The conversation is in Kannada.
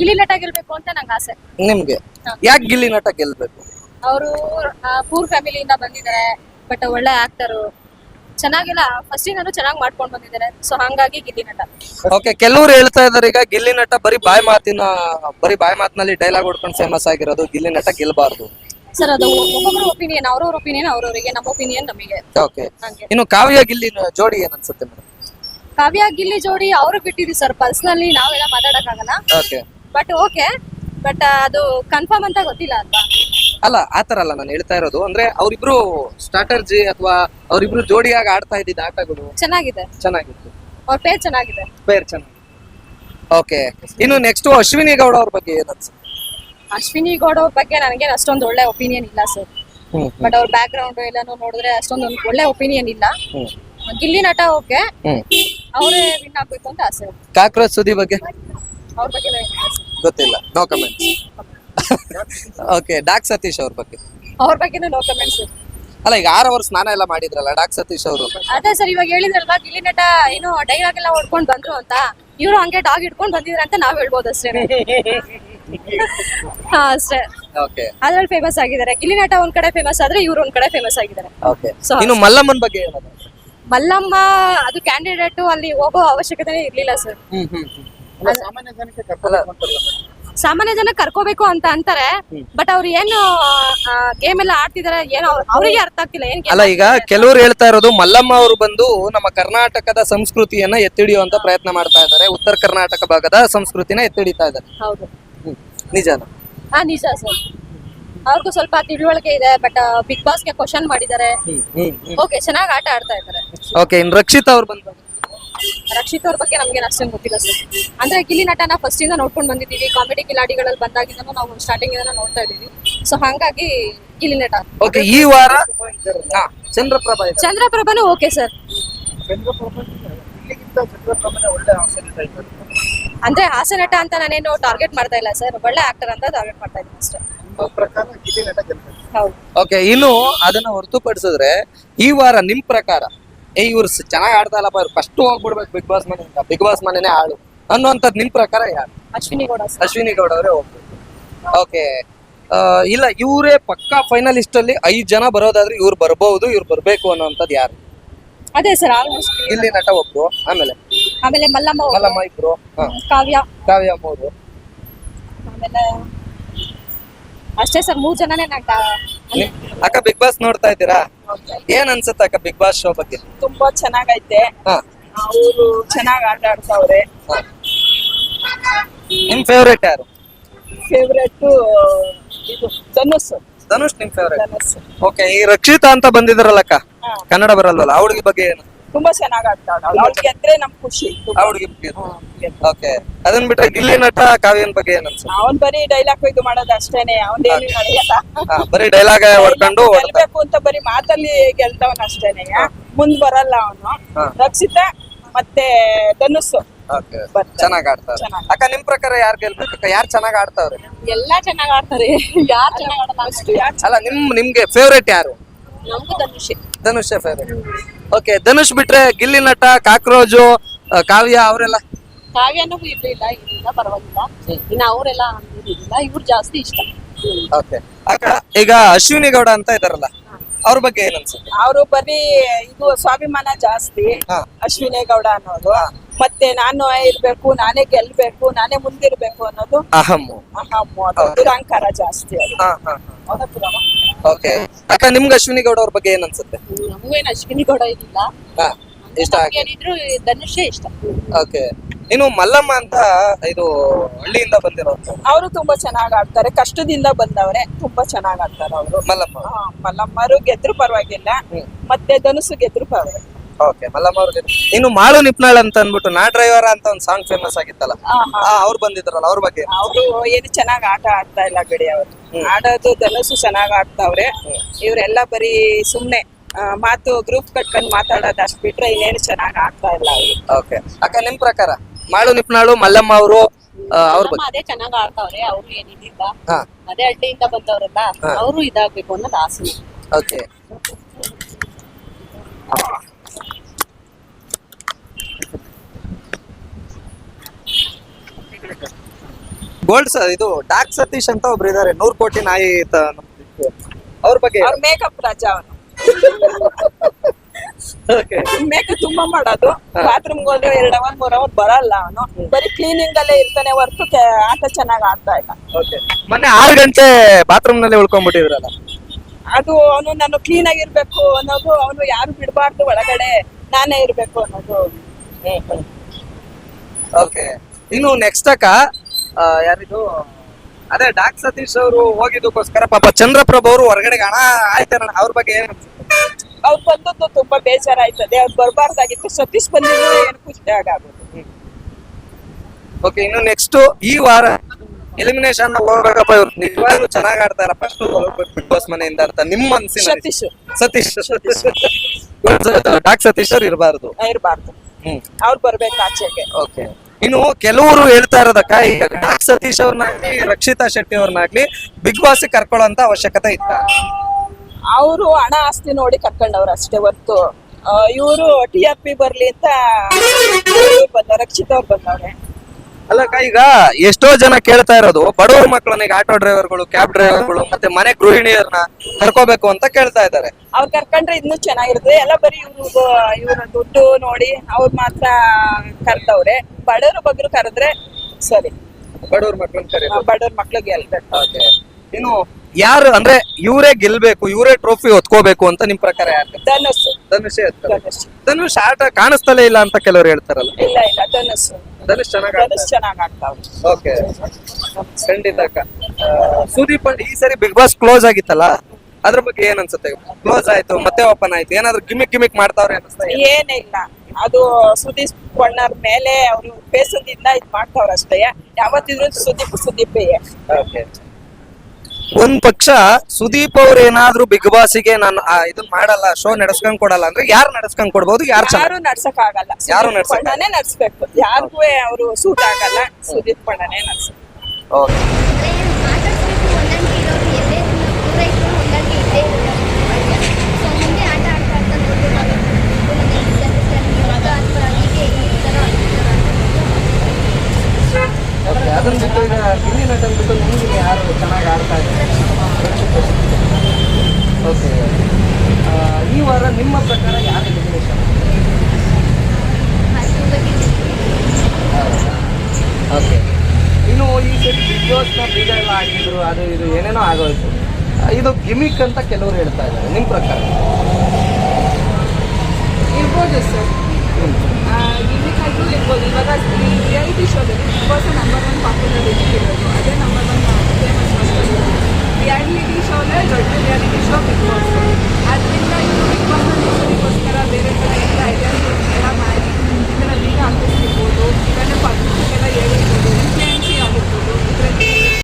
ಗಿಲ್ಲಿ ನಟ ಗೆಲ್ಬೇಕು ಅಂತ ನಂಗೆ ಆಸೆ. ನಿಮ್ಗೆ. ಯಾಕೆ ಗಿಲ್ಲಿ ನಟ ಗೆಲ್ಬೇಕು? ಅವರು ಪೂರ್ ಫ್ಯಾಮಿಲಿಯಿಂದ ಬಂದಿದ್ದಾರೆ ಬಟ್ ಒಳ್ಳೆ ಆಕ್ಟರು ಚೆನ್ನಾಗಿಲ್ಲ ಫಸ್ಟಿಂದನೂ ಚೆನ್ನಾಗಿ ಮಾಡ್ಕೊಂಡು ಬಂದಿದ್ದಾರೆ ಸೊ ಹಂಗಾಗಿ ಗಿಲ್ಲಿ ನಟ. ಓಕೆ ಕೆಲವರು ಹೇಳ್ತಾ ಇದಾರೆ ಈಗ ಗಿಲ್ಲಿ ನಟ ಬರೀ ಬಾಯಿ ಮಾತಿನ ಬರೀ ಬಾಯಿ ಮಾತಿನಲ್ಲಿ ಡೈಲಾಗ್ ಹೊಡ್ಕೊಂಡು ಫೇಮಸ್ ಆಗಿರೋದು ಗಿಲ್ಲಿ ನಟ ಗೆಲ್ಬಾರ್ದು. ಸರ್ ಅದು ಒಬ್ಬೊಬ್ಬರ ಒಪಿನಿಯನ್ ಅವ್ರವ್ರ ಒಪಿನಿಯನ್ ಅವ್ರವ್ರಿಗೆ ನಮ್ಮ ಒಪಿನಿಯನ್ ನಮಗೆ. ಓಕೆ ಹಂಗೆ. ಇನ್ನು ಕಾವ್ಯ ಗಿಲ್ಲಿ ಜೋಡಿ ಏನ್ ಅನ್ಸುತ್ತೆ ಮೇಡಮ್ ಕಾವ್ಯ ಗಿಲ್ಲಿ ಜೋಡಿ ಅವರು ಬಿಟ್ಟಿದ್ವಿ ಸರ್ ಪರ್ಸನಲಿ ನಾವೆಲ್ಲ ಮಾತಾಡಕ್ಕಾಗಲ್ಲ. ಓಕೆ ಬಟ್ ಓಕೆ ಬಟ್ ಅದು ಕನ್ಫರ್ಮ್ ಅಂತ ಗೊತ್ತಿಲ್ಲ ಅಲ್ವಾ? ಅಲ್ಲ ಆತರ ಅಲ್ಲ ನಾನು ಹೇಳ್ತಾ ಇರೋದು. ಅಂದ್ರೆ ಅವರಿಬ್ರು ಸ್ಟ್ರಾಟರ್ಜಿ ಅಥವಾ ಅವರಿಬ್ರು ಜೋಡಿಯಾಗಿ ಆಡ್ತಾ ಇದ್ದಿದ್ದ ಆಟಗಳು ಚೆನ್ನಾಗಿದೆ. ಚೆನ್ನಾಗಿತ್ತು. ಅವ್ರ ಪೇರ್ ಚೆನ್ನಾಗಿದೆ. ಪೇರ್ ಚೆನ್ನಾಗಿ. ಓಕೆ ಇನ್ನು ನೆಕ್ಸ್ಟ್ ಅಶ್ವಿನಿ ಗೌಡ ಅವ್ರ ಬಗ್ಗೆ ಏನ್ ಅನ್ಸುತ್ತೆ? ಅಶ್ವಿನಿ ಗೌಡ ಅವ್ರ ಬಗ್ಗೆ ನನಗೆ ಅಷ್ಟೊಂದು ಒಳ್ಳೆ ಒಪಿನಿಯನ್ ಇಲ್ಲ ಸರ್ ಹ್ಮ್ ಬಟ್ ಅವ್ರ ಬ್ಯಾಕ್ ಗ್ರೌಂಡ್ ಎಲ್ಲಾನು ನೋಡಿದ್ರೆ ಅಷ್ಟೊಂದು ಒಂದು ಒಳ್ಳೆ ಒಪಿನಿಯನ್ ಇಲ್ಲ. ಹ್ಮ್. ಗಿಲ್ಲಿ ನಟ ಓಕೆ ಹ್ಮ್. ಅವರೇ ವಿನ್ ಆಗ್ಬೇಕು ಅಂತ ಆಸೆ. ಕಾಕ್ರೋಚ್ ಸುದ್ದಿ ಬಗ್ಗೆ? ಬಗ್ಗೆ ಗೊತ್ತಿಲ್ಲ. No comment okay dog Satish ಅವ್ರ ಬಗ್ಗೆ. ಅವ್ರ ಬಗ್ಗೆನೂ ನೋ ಕಮೆಂಟ್ಸ್ ಅಲ್ಲ ಈಗ ಆರು ಅವರ್ ಸ್ನಾನ ಎಲ್ಲ ಮಾಡಿದ್ರಲ್ಲ ಡಾಕ್ ಸತೀಶ್ ಅವರು? ಅದೇ ಸರ್ ಇವಾಗ ಹೇಳಿದ್ರಲ್ವಾ ಗಿಲ್ಲಿ ನಟ ಏನು ಡೈಲಾಗ್ ಎಲ್ಲ ಹೊಡ್ಕೊಂಡು ಬಂದ್ರು ಅಂತ. ಇವರು ಹಂಗೆ ಡಾಗ್ ಇಟ್ಕೊಂಡ್ ಬಂದಿದ್ರ ಅಂತ ನಾವ್ ಹೇಳ್ಬೋದು ಅಷ್ಟೇ. ಹಾ ಅಷ್ಟೇ. ಓಕೆ ಅದ್ರಲ್ಲಿ ಫೇಮಸ್ ಆಗಿದ್ದಾರೆ. ಗಿಲ್ಲಿ ನಟ ಒಂದ್ ಕಡೆ ಫೇಮಸ್ ಆದ್ರೆ ಇವ್ರು ಒಂದ್ ಕಡೆ ಫೇಮಸ್ ಆಗಿದ್ದಾರೆ. ಓಕೆ So- ಇನ್ನು ಮಲ್ಲಮ್ಮನ್ ಬಗ್ಗೆ ಮಲ್ಲಮ್ಮ ಅದು ಕ್ಯಾಂಡಿಡೇಟ್ ಅಲ್ಲಿ ಹೋಗೋ ಅವಶ್ಯಕತೆ ಇರ್ಲಿಲ್ಲ ಸರ್. ಹ್ಮ್ ಹ್ಮ್. ಸಾಮಾನ್ಯ ಜನ ಕರ್ಕೋಬೇಕು ಅಂತ ಅಂತಾರೆ ಬಟ್ ಅವ್ರು ಏನು ಗೇಮ್ ಎಲ್ಲ ಆಡ್ತಿದಾರೆ ಏನೋ ಅವ್ರ್- ಅವ್ರಿಗೆ ಅರ್ಥ ಆಗ್ತಿಲ್ಲ ಏನ್ ಅಲ್ಲ ಈಗ ಕೆಲವರು ಹೇಳ್ತಾ ಇರೋದು ಮಲ್ಲಮ್ಮ ಅವರು ಬಂದು ನಮ್ಮ ಕರ್ನಾಟಕದ ಸಂಸ್ಕೃತಿಯನ್ನ ಎತ್ತಿಡಿಯುವಂತ ಪ್ರಯತ್ನ ಮಾಡ್ತಾ ಇದಾರೆ ಉತ್ತರ ಕರ್ನಾಟಕ ಭಾಗದ ಸಂಸ್ಕೃತಿನ ಎತ್ತಿಡಿತಾ ಇದ್ದಾರೆ. ಹೌದು. ನಿಜಾನ ಹಾ ನಿಜ ಸರ್. ಅವ್ರಿಗೂ ಸ್ವಲ್ಪ ತಿಳುವಳಿಕೆ ಇದೆ ಬಟ್ ಬಿಗ್ ಬಾಸ್ಗೆ ಕ್ವಶನ್ ಮಾಡಿದ್ದಾರೆ. ಓಕೆ ಚೆನ್ನಾಗಿ ಆಟ ಆಡ್ತಾ ಇದ್ದಾರೆ. ಓಕೆ ಇನ್ ರಕ್ಷಿತ್ ಅವ್ರು ಬಂದು ರಕ್ಷಿತ್ ಅವ್ರ ಬಗ್ಗೆ ನಮ್ಗೆ ಅಷ್ಟೇನು ಗೊತ್ತಿಲ್ಲ ಸರ್ ಅಂದ್ರೆ ಗಿಲಿ ನಟನ ಫಸ್ಟ್ ಇಂದ ನೋಡ್ಕೊಂಡು ಬಂದಿದ್ದೀವಿ. ಕಾಮಿಡಿ ಕಿಲಾಡಿಗಳಲ್ಲಿ ಬಂದಾಗಿಂದ ನಾವು ಸ್ಟಾರ್ಟಿಂಗ್ ಇಂದ ನೋಡ್ತಾ ಇದೀವಿ ಸೊ ಹಂಗಾಗಿ ಗಿಲ್ಲಿ ನಟ. ಓಕೆ ಈ ವಾರ ಚಂದ್ರಪ್ರಭ. ಚಂದ್ರಪ್ರಭನು ಓಕೆ ಸರ್ ಇಲ್ಲಿಗಿಂತ ಚಂದ್ರಪ್ರಭನೆ ಒಳ್ಳೆ ಅವಸರ ಇದ್ದಾರೆ. ಅಂದ್ರೆ ಹಾಸ್ಯ ನಟ ಅಂತ ನಾನೇನು ಟಾರ್ಗೆಟ್ ಮಾಡ್ತಾ ಇಲ್ಲ ಸರ್ ಒಳ್ಳೆ ಆಕ್ಟರ್ ಅಂತ ಟಾರ್ಗೆಟ್ ಮಾಡ್ತಾ ಇದ್ದೀನಿ ಅಷ್ಟೇ. ಓಕೆ ಇನ್ನು ಅದನ್ನ ಹೊರತುಪಡಿಸಿದ್ರೆ ಈ ವಾರ ನಿಮ್ ಪ್ರಕಾರ? ಏ ಇವ್ರು ಚೆನ್ನಾಗಿ ಆಡ್ತಾ ಇಲ್ಲಪ್ಪ ಇವ್ರು ಫಸ್ಟ್ ಹೋಗ್ಬಿಡ್ಬೇಕು ಬಿಗ್ ಬಾಸ್ ಮನೆಯಿಂದ. ಬಿಗ್ ಬಾಸ್ ಮನೆನೇ ಆಳು. ಅನ್ನುವಂಥದ್ದು ನಿಮ್ ಪ್ರಕಾರ ಯಾರು? ಅಶ್ವಿನಿ ಗೌಡ ಸರ್. ಅಶ್ವಿನಿ ಗೌಡ ಅವರೇ ಹೋಗ್ಬೇಕು. ಓಕೆ ಇಲ್ಲ ಇವರೇ ಪಕ್ಕಾ ಫೈನಲಿಸ್ಟ್ ಅಲ್ಲಿ ಐದ್ ಜನ ಬರೋದಾದ್ರೆ ಇವ್ರು ಬರಬಹುದು ಇವ್ರು ಬರ್ಬೇಕು ಅನ್ನುವಂಥದ್ದು ಯಾರು? ಅದೇ ಸರ್ ಆಲ್ಮೋಸ್ಟ್ ಇಲ್ಲಿ ನಟ ಒಬ್ರು ಆಮೇಲೆ? ಆಮೇಲೆ ಮಲ್ಲಮ್ಮ ಒಬ್ರು, ಮಲ್ಲಮ್ಮ ಇಬ್ರು ಹಾ, ಕಾವ್ಯ. ಕಾವ್ಯ ಮೂರು. ಆಮೇಲೆ ಅಷ್ಟೇ ಸರ್ ಮೂರ್ ಜನನೇ ನಟ. ಅಕ್ಕ ಬಿಗ್ ಬಾಸ್ ನೋಡ್ತಾ ಇದ್ದೀರಾ? ಏನ್ ಅನ್ಸುತ್ತೆ ಅಕ್ಕ ಬಿಗ್ ಬಾಸ್ ಶೋ ಬಗ್ಗೆ? ತುಂಬಾ ಚೆನ್ನಾಗೈತೆ. ಹಾ. ಅವರು ಚೆನ್ನಾಗಿ ಆಟ ಆಡ್ತಾವ್ರೆ. ನಿಮ್ ಫೇವ್ರೇಟ್ ಯಾರು? ಫೇವ್ರೆಟ್ ಇದು ಧನುಸ್ ಧನುಷ್ ನಿಮ್ ಫೇವ್ರೇಟ್ ಓಕೆ ಈ ರಕ್ಷಿತಾ ಅಂತ ಬಂದಿದ್ರಲ್ಲ ಅಕ್ಕ? ಕನ್ನಡ ಬರಲ್ವಲ್ಲ? ಅವಳಿಗೆ ಬಗ್ಗೆ ಏನು? ತುಂಬಾ ಚೆನ್ನಾಗಿ ಆಡ್ತಾಳ ಅವ್ಳಿಗೆ ಗೆದ್ರೆ ನಮ್ ಖುಷಿ. ಹುಡುಗಿ ಓಕೆ ಅದನ್ ಬಿಟ್ರೆ ಇಲ್ಲಿ ನಟ ಕಾವ್ಯನ್ ಬಗ್ಗೆ ಏನ್ ಅನ್ಸುತ್ತೆ? ಅವನ್ ಬರೀ ಡೈಲಾಗ್ ಇದು ಮಾಡೋದು ಅಷ್ಟೇನೆ. ಅವನೇನು ನಡೆಯಲ್ಲ ಬರೀ ಡೈಲಾಗ್ ಹೊಡ್ಕೊಂಡು ಗೆಲ್ಬೇಕು ಅಂತ ಬರೀ ಮಾತಲ್ಲಿ ಗೆಲ್ತವನ್ ಅಷ್ಟೇನೆ. ಮುಂದ್ ಬರಲ್ಲ ಅವನು. ರಕ್ಷಿತ ಮತ್ತೆ ಧನುಸ್ಸು. ಚೆನ್ನಾಗ್ ಆಡ್ತಾರೆ. ಅಕ್ಕ ನಿಮ್ ಪ್ರಕಾರ ಯಾರು ಗೆಲ್ಬೇಕು? ಅಕ್ಕ ಯಾರು ಚೆನ್ನಾಗ್ ಆಡ್ತಾವ್ರೆ? ಎಲ್ಲಾ ಚೆನ್ನಾಗ್ ಆಡ್ತಾರೆ. ಯಾರು ಚೆನ್ನಾಗ್ ಆಡ್ತಾರೆ ಅಲ್ಲ ನಿಮ್ ನಿಮ್ಗೆ ಫೇವ್ರೇಟ್ ಯಾರು? ನಮ್ಗೂ ಧನುಷ್. ಧನುಷ್ ಫೇವ್ರೇಟ್ ಓಕೆ ಧನುಷ್ ಬಿಟ್ರೆ ಗಿಲ್ಲಿ ನಟ ಕಾಕ್ರೋಜು ಆ, ಕಾವ್ಯ ಅವರೆಲ್ಲ? ಕಾವ್ಯನೂ ಇರ್ಲಿಲ್ಲ ಇರ್ಲಿಲ್ಲ ಪರವಾಗಿಲ್ಲ. ಇನ್ನು ಅವರೆಲ್ಲ ಇರ್ಲಿಲ್ಲ ಇವ್ರು ಜಾಸ್ತಿ ಇಷ್ಟ. ಓಕೆ ಈಗ ಅಶ್ವಿನಿ ಗೌಡ ಅಂತ ಇದಾರಲ್ಲ ಅವ್ರ ಬಗ್ಗೆ ಏನ್ ಅನ್ಸುತ್ತೆ? ಅವರು ಬರೀ ಇದು ಸ್ವಾಭಿಮಾನ ಜಾಸ್ತಿ ಹಾ. ಅಶ್ವಿನಿ ಗೌಡ ಅನ್ನೋದು. ಮತ್ತೆ ನಾನು ಇರ್ಬೇಕು ನಾನೇ ಗೆಲ್ಬೇಕು ನಾನೇ ಮುಂದಿರ್ಬೇಕು ಅನ್ನೋದು ಅಹಮ್ಮು ಅಹಮ್ಮು ಅದು. ಜಾಸ್ತಿ ಅದು. ಹಾ ಹಾ ಓಕೆ ಅಕ್ಕ ನಿಮ್ಗೆ ಅಶ್ವಿನಿ ಗೌಡ ಅವ್ರ ಬಗ್ಗೆ ಏನ್ ಅನ್ಸುತ್ತೆ ನಮಗೇನು ಅಶ್ವಿನಿ ಗೌಡ ಇರ್ಲಿಲ್ಲ ಹಾ ಇಷ್ಟ ಆಗಿ ಏನಿದ್ರು ಧನುಷೇ ಇಷ್ಟ. ಓಕೆ ನೀನು ಮಲ್ಲಮ್ಮ ಅಂತ ಇದು ಹಳ್ಳಿಯಿಂದ ಬಂದಿರೋದು. ಅವರು ತುಂಬಾ ಚೆನ್ನಾಗ್ ಆಡ್ತಾರೆ. ಕಷ್ಟದಿಂದ ಬಂದವರೇ ತುಂಬಾ ಚೆನ್ನಾಗ್ ಆಡ್ತಾರೆ ಅವರು. ಮಲ್ಲಮ್ಮ. ಮಲ್ಲಮ್ಮರು ಗೆದ್ರು ಪರವಾಗಿಲ್ಲ. ಹ್ಮ್. ಮತ್ತೆ ಧನುಸು ಗೆದ್ರು ಪರವಾಗಿಲ್ಲ. ಓಕೆ ಮಲ್ಲಮ್ಮ ಅವ್ರಿಗೆ. ಇನ್ನು ಮಾಳು ನಿಪ್ನಾಳ್ ಅಂತ ಅನ್ಬಿಟ್ಟು ನಾ ಡ್ರೈವರ್ ಅಂತ ಒಂದು ಸಾಂಗ್ ಫೇಮಸ್ ಆಗಿತ್ತಲ್ಲ? ಆ, ಅವ್ರು ಬಂದಿದ್ರಲ್ಲ ಅವ್ರ ಬಗ್ಗೆ? ಅವರು ಏನು ಚೆನ್ನಾಗಿ ಆಟ ಆಡ್ತಾ ಇಲ್ಲ ಬಿಡಿ ಅವರು. ಆಡೋದು ಧನುಸು ಚೆನ್ನಾಗ್ ಆಡ್ತಾವ್ರೆ. ಇವರೆಲ್ಲ ಬರೀ ಸುಮ್ನೆ ಆ, ಮಾತು ಗ್ರೂಪ್ ಕಟ್ಕೊಂಡು ಮಾತಾಡೋದು ಅಷ್ಟು ಬಿಟ್ರೆ ಇನ್ನೇನು ಚೆನ್ನಾಗ್ ಆಡ್ತಾ ಇಲ್ಲ ಅವ್ರು. ಓಕೆ. ಅಕ್ಕ ನಿಮ್ ಪ್ರಕಾರ? ಮಾಳು ನಿಪ್ನಾಳು ಮಲ್ಲಮ್ಮ ಅವರು ಅವ್ರ ಬಗ್ಗೆ? ಅದೇ ಚೆನ್ನಾಗ್ ಆಡ್ತಾವ್ರೆ ಅವ್ರು ಏನಿಲ್ಲ ಹಾ. ಅದೇ ಹಳ್ಳಿಯಿಂದ ಬಂದವರಲ್ಲ ಅವರು ಇದಾಗ್ಬೇಕು ಅನ್ನೋದು ಆಸೆ. ಓಕೆ. ಗೋಲ್ಡ್ ಸರ್ ಇದು ಡಾಕ್ ಸತೀಶ್ ಅಂತ ಒಬ್ರು ಇದಾರೆ ನೂರ್ ಕೋಟಿ ನಾಯಿ ಅವ್ರ ಬಗ್ಗೆ ಅವ್ರ ಮೇಕಪ್ ರಾಜ ಅವನು. ಮೇಕಪ್ ತುಂಬಾ ಮಾಡೋದು. ಬಾತ್ರೂಮ್ ಹೋದ್ರೆ ಎರಡ್ ಅವರ್ ಮೂರ್ ಅವರ್ ಬರಲ್ಲ ಅವನು. ಬರೀ ಕ್ಲೀನಿಂಗ್ ಅಲ್ಲೇ ಇರ್ತಾನೆ ಹೊರತು ಆಟ ಚೆನ್ನಾಗ್ ಆಡ್ತಾ ಇಲ್ಲ. ಮೊನ್ನೆ ಆರು ಗಂಟೆ ಬಾತ್ರೂಮ್ನಲ್ಲಿ ಉಳ್ಕೊಂಡ್ಬಿಟ್ಟಿದ್ರಲ್ಲ. ಅದು ಅವನು ನಾನು ಕ್ಲೀನ್ ಆಗಿರ್ಬೇಕು ಅನ್ನೋದು ಅವನು ಯಾರು ಬಿಡಬಾರ್ದು ಒಳಗಡೆ ನಾನೇ ಇರ್ಬೇಕು ಅನ್ನೋದು. ಓಕೆ ಇನ್ನು ನೆಕ್ಸ್ಟ್ ಅಕ್ಕ ಆ, ಯಾರಿದು? ಅದೇ ಡಾಕ್ ಸತೀಶ್ ಅವರು ಹೋಗಿದ್ದಕ್ಕೋಸ್ಕರ ಪಾಪ ಚಂದ್ರಪ್ರಭ ಅವರು ಹೊರಗಡೆ ಹಣ ಆಯ್ತಾರ ಅವ್ರ ಬಗ್ಗೆ ಏನ್ ಅವ್ರು ಬಂದದ್ದು ತುಂಬಾ ಬೇಜಾರಾಯ್ತದೆ ಅವ್ರು ಬರಬಾರ್ದಾಗಿತ್ತು ಸತೀಶ್ ಬಂದಿದ್ರು ಏನು ಖುಷಿ ಆಗೋದು ಓಕೆ ಇನ್ನು ನೆಕ್ಸ್ಟ್ ಈ ವಾರ ಎಲಿಮಿನೇಷನ್ ಹೋಗ್ಬೇಕಪ್ಪ ಇವ್ರು. ನಿಜವಾಗ್ಲೂ ಚೆನ್ನಾಗಿ ಆಡ್ತಾರ ಫಸ್ಟ್ ಬಿಗ್ ಬಾಸ್ ಮನೆಯಿಂದ ಅಂತ ನಿಮ್ಮ ಮನ್ಸಿನ ಸತೀಶ್. ಸತೀಶ್. ಡಾಕ್ ಸತೀಶ್ ಅವ್ರು ಇರಬಾರ್ದು. ಇರ್ಬಾರ್ದು. ಹ್ಮ್. ಅವ್ರು ಬರ್ಬೇಕು ಆಚೆಗೆ. ಓಕೆ. ಇನ್ನು ಕೆಲವರು ಹೇಳ್ತಾ ಇರೋದಕ್ಕ ಈಗ ಡಾಕ್ ಸತೀಶ್ ಅವ್ರನ್ನಾಗ್ಲಿ ರಕ್ಷಿತಾ ಶೆಟ್ಟಿ ಅವ್ರನ್ನಾಗ್ಲಿ ಬಿಗ್ ಬಾಸ್ ಕರ್ಕೊಳ್ಳೋಂತ ಅವಶ್ಯಕತೆ ಇತ್ತ? ಅವರು ಹಣ ಆಸ್ತಿ ನೋಡಿ ಕರ್ಕೊಂಡವ್ರು ಅಷ್ಟೇ ಹೊರ್ತು. ಇವರು ಟಿ ಆರ್ ಪಿ ಬರ್ಲಿ ಅಂತ ಬಂದ ರಕ್ಷಿತ ಅವ್ರು ಬಂದವ್ರೆ. ಅಲ್ಲಕ್ಕ ಈಗ ಎಷ್ಟೋ ಜನ ಕೇಳ್ತಾ ಇರೋದು ಬಡವ್ರ ಮಕ್ಕಳನ್ನ ಈಗ ಆಟೋ ಡ್ರೈವರ್ಗಳು ಕ್ಯಾಬ್ ಡ್ರೈವರ್ಗಳು ಮತ್ತೆ ಮನೆ ಗೃಹಿಣಿಯರನ್ನ ಕರ್ಕೋಬೇಕು ಅಂತ ಕೇಳ್ತಾ ಇದ್ದಾರೆ. ಅವ್ರು ಕರ್ಕೊಂಡ್ರೆ ಇನ್ನೂ ಚೆನ್ನಾಗಿರುತ್ತೆ. ಎಲ್ಲ ಬರೀ ಇವ್ರು ಇವ್ರ ದುಡ್ಡು ನೋಡಿ ಅವ್ರು ಮಾತ್ರ ಕರ್ದವ್ರೆ. ಬಡವ್ರ ಬಗ್ಗೆ ಕರೆದ್ರೆ ಸರಿ. ಬಡವ್ರ ಮಕ್ಕಳನ್ನ ಕರೆಯೋದು ಬಡವ್ರ ಮಕ್ಳಿಗೆ ಎಲ್ಲ. ಇನ್ನು ಯಾರು ಅಂದ್ರೆ ಇವರೇ ಗೆಲ್ಬೇಕು ಇವರೇ ಟ್ರೋಫಿ ಹೊತ್ಕೋಬೇಕು ಅಂತ ನಿಮ್ ಪ್ರಕಾರ ಯಾರು? ಧನುಷ್. ಧನುಷೇ ಎತ್ತಾರೆ. ಧನುಷ್. ಧನುಷ್ ಆಟ ಕಾಣಿಸ್ತಲೇ ಇಲ್ಲ ಅಂತ ಕೆಲವರು ಹೇಳ್ತಾರಲ್ಲ? ಇಲ್ಲ ಇಲ್ಲ ಧನುಷ್. ಧನುಷ್ ಚೆನ್ನಾಗಿ ಧನುಷ್ ಚೆನ್ನಾಗ್ ಆಡ್ತಾವ್ರೆ ಓಕೆ ಖಂಡಿತ ಅಕ್ಕ. ಆ, ಸುದೀಪ್ ಈ ಸರಿ ಬಿಗ್ ಬಾಸ್ ಕ್ಲೋಸ್ ಆಗಿತ್ತಲ್ಲ? ಅದ್ರ ಬಗ್ಗೆ ಏನ್ ಅನ್ಸುತ್ತೆ? ಕ್ಲೋಸ್ ಆಯ್ತು ಮತ್ತೆ ಓಪನ್ ಆಯ್ತು. ಏನಾದ್ರು ಗಿಮಿಕ್ ಗಿಮಿಕ್ ಮಾಡ್ತಾವ್ರೆ ಏನಿಲ್ಲ. ಏನೇ ಇಲ್ಲ ಅದು ಸುದೀಪ್ ಬಣ್ಣರ್ ಮೇಲೆ ಅವರು ಬೇಸದಿಂದ ಇದ್ ಮಾಡ್ತಾವ್ರ ಅಷ್ಟೇ ಯಾವತ್ತಿದ್ರು ಸುದೀಪ್ ಸುದೀಪೇ. ಒಂದ್ ಪಕ್ಷ ಸುದೀಪ್ ಅವ್ರು ಏನಾದ್ರು ಬಿಗ್ ಬಾಸ್ಗೆ ನಾನು ಆ, ಇದನ್ ಮಾಡಲ್ಲ ಶೋ ನಡೆಸ್ಕೊಂಡ್ ಕೊಡಲ್ಲ ಅಂದ್ರೆ ಯಾರು ನಡ್ಸ್ಕೊಂಡ್ ಕೊಡ್ಬೋದು ಯಾರು ಯಾರು ನಡ್ಸಕ್ ಆಗಲ್ಲ ಯಾರು ನಡ್ಸಕ್ ನಡ್ಸ್ಬೇಕು. ಯಾರಿಗೂ ಅವರು ಸೂಟ್ ಆಗಲ್ಲ ಸುದೀಪ್ ಪಣ್ಣನೇ ನಡ್ಸ್ಬೇಕು. ಓಕೆ ಆಟಾಡ್ಸ್ಬೇಕು ಹೊಂದಾಣಿಕೆ ಇರೋರು ಎಲ್ಲೇ ಪೂರೈಸರು ಹೊಂದಾಣಿಕೆ ಇದ್ದೇ ಇರುತ್ತೆ ಸೊ ಮುಂದೆ ಆಟ ಆಡ್ತಾ ಆಡ್ತಾ ನೋಡ್ಬೇಕಾಗುತ್ತೆ ಅಥವಾ ಹೀಗೆ ಈ ಥರ ಈ ಥರ ಓಕೆ ಅದನ್ನ ಬಿಟ್ಟು ಈಗ ಗಿಲ್ಲಿ ನಟನ್ ಬಿಟ್ಟು ನಿಮಗೆ ಯಾರು ಚೆನ್ನಾಗಿ ಆಡ್ತಾ ಇದ್ದಾರೆ? ಓಕೆ ಈ ವಾರ ನಿಮ್ಮ ಪ್ರಕಾರ ಯಾರು ಎಲಿಮಿನೇಷನ್ ಓಕೆ ಇನ್ನು ಈ ಸರಿ ಬಿಗ್ ಬಾಸ್ನ ಬೀಗ ಎಲ್ಲ ಹಾಕಿದ್ರು ಅದು ಇದು ಏನೇನೋ ಆಗೋಯ್ತು. ಇದು ಗಿಮಿಕ್ ಅಂತ ಕೆಲವರು ಹೇಳ್ತಾ ಇದ್ದಾರೆ. ನಿಮ್ಮ ಪ್ರಕಾರ? ಇರ್ಬೋದು sir. Unique Idol in Bolivar has been a reality show that was the number one popular reality show.